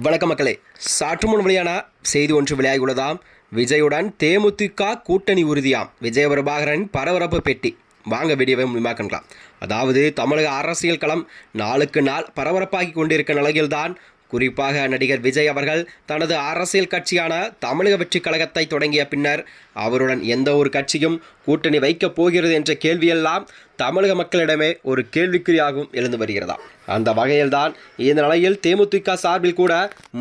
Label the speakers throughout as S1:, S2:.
S1: வழக்க மக்களே. சற்று முன் வெளியான செய்தி ஒன்று வெளியாகியுள்ளதாம். விஜயுடன் தேமுதிக கூட்டணி உறுதியாம். விஜய பிரபாகரன் பரபரப்பு பெட்டி. வாங்க வீடியோவை முழுமாக்கலாம் அதாவது தமிழக அரசியல் களம் நாளுக்கு நாள் பரபரப்பாகி கொண்டிருக்க நிலையில்தான் குறிப்பாக நடிகர் விஜய் அவர்கள் தனது அரசியல் கட்சியான தமிழக வெற்றிக் கழகத்தை தொடங்கிய பின்னர் அவருடன் எந்த ஒரு கட்சியும் கூட்டணி வைக்கப் போகிறது என்ற கேள்வியெல்லாம் தமிழக மக்களிடமே ஒரு கேள்விக்குறியாகவும் எழுந்து வருகிறதா அந்த வகையில்தான் இந்த நிலையில் தேமுதிக சார்பில் கூட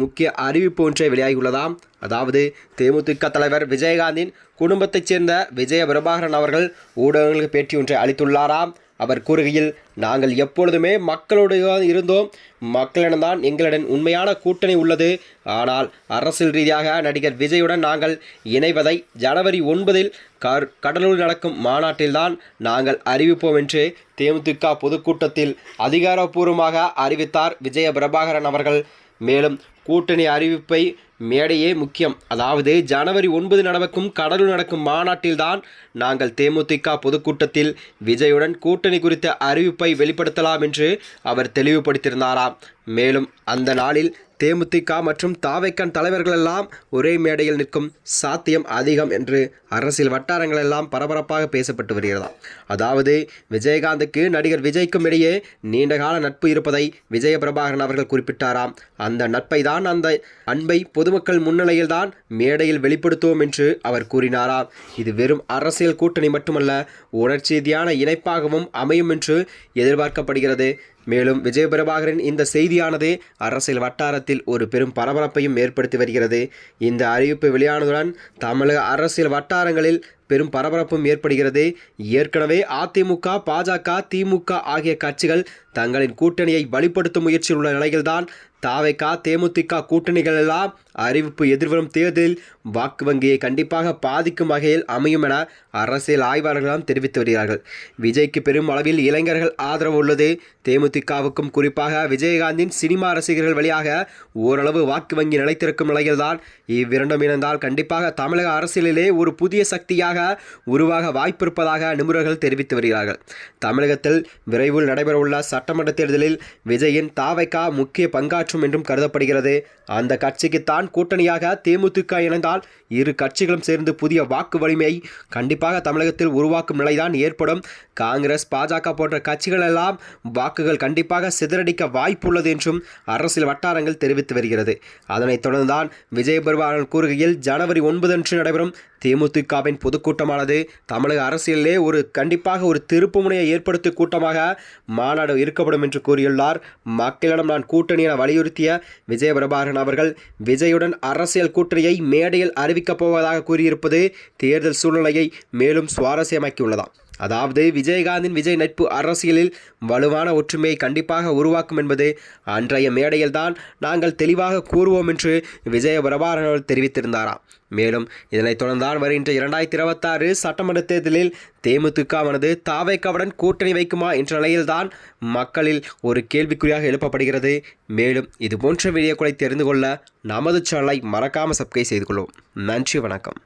S1: முக்கிய அறிவிப்பு ஒன்றை வெளியாகியுள்ளதாம். அதாவது தேமுதிக தலைவர் விஜயகாந்தின் குடும்பத்தைச் சேர்ந்த விஜய பிரபாகரன் அவர்கள் ஊடகங்களுக்கு பேட்டி ஒன்றை அளித்துள்ளாராம். அவர் கூறுகையில் நாங்கள் எப்பொழுதுமே மக்களோடு இருந்தோம். மக்களிடம்தான் எங்களிடம் உண்மையான கூட்டணி உள்ளது. ஆனால் அரசியல் ரீதியாக நடிகர் விஜயுடன் நாங்கள் இணைவதை ஜனவரி ஒன்பதில் கர் கடலூர் நடக்கும் மாநாட்டில்தான் நாங்கள் அறிவிப்போம் என்று தேமுதிக பொதுக்கூட்டத்தில் அதிகாரப்பூர்வமாக அறிவித்தார் விஜய பிரபாகரன் அவர்கள். மேலும் கூட்டணி அறிவிப்பை மேடையே முக்கியம். அதாவது ஜனவரி ஒன்பது நடக்கும் கடலூர் நடக்கும் மாநாட்டில்தான் நாங்கள் தேமுதிக பொதுக்கூட்டத்தில் விஜயுடன் கூட்டணி குறித்த அறிவிப்பை வெளிப்படுத்தலாம் என்று அவர் தெளிவுபடுத்தியிருந்தாராம். மேலும் அந்த நாளில் தேமுதிக மற்றும் தாவைக்கன் தலைவர்கள் எல்லாம் ஒரே மேடையில் நிற்கும் சாத்தியம் அதிகம் என்று அரசியல் வட்டாரங்கள் எல்லாம் பரபரப்பாக பேசப்பட்டு வருகிறதாம் அதாவது விஜயகாந்துக்கு நடிகர் விஜய்க்கும் இடையே நீண்டகால நட்பு இருப்பதை விஜய பிரபாகரன் அவர்கள் குறிப்பிட்டாராம். அந்த நட்பை தான் அந்த அன்பை பொதுமக்கள் முன்னிலையில் தான் மேடையில் வெளிப்படுத்துவோம் என்று அவர் கூறினாராம். இது வெறும் அரசியல் கூட்டணி மட்டுமல்ல உணர்ச்சி ரீதியான இணைப்பாகவும் அமையும் என்று எதிர்பார்க்கப்படுகிறது. மேலும் விஜயபிரபாகரின் இந்த செய்தியானது அரசியல் வட்டாரத்தில் ஒரு பெரும் பரபரப்பையும் ஏற்படுத்தி வருகிறது. இந்த அறிவிப்பு வெளியானதுடன் தமிழக அரசியல் வட்டாரங்களில் பெரும் பரபரப்பும் ஏற்படுகிறது. ஏற்கனவே அதிமுக பாஜக திமுக ஆகிய கட்சிகள் தங்களின் கூட்டணியை வலுப்படுத்தும் முயற்சியில் உள்ள நிலையில்தான் தாவைக்கா தேமுதிக கூட்டணிகள் எல்லாம் அறிவிப்பு எதிர்வரும் தேர்தலில் வாக்கு வங்கியை கண்டிப்பாக பாதிக்கும் வகையில் அமையும் என அரசியல் ஆய்வாளர்களும் தெரிவித்து வருகிறார்கள். விஜய்க்கு பெரும் அளவில் இளைஞர்கள் ஆதரவு உள்ளது. தேமுதிகவுக்கும் குறிப்பாக விஜயகாந்தின் சினிமா ரசிகர்கள் வழியாக ஓரளவு வாக்கு வங்கி நிலைத்திருக்கும் நிலையில்தான் இவ்விரண்டும் இணைந்தால் கண்டிப்பாக தமிழக அரசியலிலே ஒரு புதிய சக்தியாக உருவாக வாய்ப்பிருப்பதாக நிபுணர்கள் தெரிவித்து வருகிறார்கள். தமிழகத்தில் விரைவில் நடைபெறவுள்ள சட்டமன்ற தேர்தலில் விஜயின் தாவைக்கா முக்கிய பங்காற்றும் என்றும் கருதப்படுகிறது. அந்த கட்சிக்குத்தான் கூட்டணியாக தேமுதிக இணைந்தால் இரு கட்சிகளும் சேர்ந்து புதிய வாக்கு வலிமையை கண்டிப்பாக தமிழகத்தில் உருவாக்கும் நிலைதான் ஏற்படும். காங்கிரஸ் பாஜக போன்ற கட்சிகள் எல்லாம் வாக்குகள் கண்டிப்பாக சிதறடிக்க வாய்ப்புள்ளது என்றும் அரசியல் வட்டாரங்கள் தெரிவித்து வருகிறது. அதனைத் தொடர்ந்துதான் விஜய் கூறுகையில் ஜனவரி ஒன்பது அன்று நடைபெறும் தேமுதிகவின் பொது கூட்டமானது தமிழக அரசியலிலே ஒரு கண்டிப்பாக ஒரு திருப்புமுனையை ஏற்படுத்தும் கூட்டமாக மாநாடு இருக்கப்படும் என்று கூறியுள்ளார். மக்களிடம் நான் கூட்டணி என வலியுறுத்திய விஜய பிரபாகரன் அவர்கள் விஜயுடன் அரசியல் கூட்டணியை மேடையில் அறிவிக்கப் போவதாக கூறியிருப்பது தேர்தல் சூழ்நிலையை மேலும் சுவாரஸ்யமாக்கியுள்ளதாம். அதாவது விஜயகாந்தின் விஜய் நட்பு அரசியலில் வலுவான ஒற்றுமையை கண்டிப்பாக உருவாக்கும் என்பது அன்றைய மேடையில்தான் நாங்கள் தெளிவாக கூறுவோம் என்று விஜய பிரபாகரன் தெரிவித்திருந்தாராம். மேலும் இதனைத் தொடர்ந்தான் வருகின்ற இரண்டாயிரத்தி இருபத்தாறு சட்டமன்ற தேர்தலில் தேமுதிகவானது தாவைக்காவுடன் கூட்டணி வைக்குமா என்ற நிலையில்தான் மக்களில் ஒரு கேள்விக்குறியாக எழுப்பப்படுகிறது. மேலும் இது போன்ற வீடியோக்களை தெரிந்து கொள்ள நமது சேனலை மறக்காமல் சப்ஸ்கிரைப் செய்து கொள்வோம் நன்றி வணக்கம்.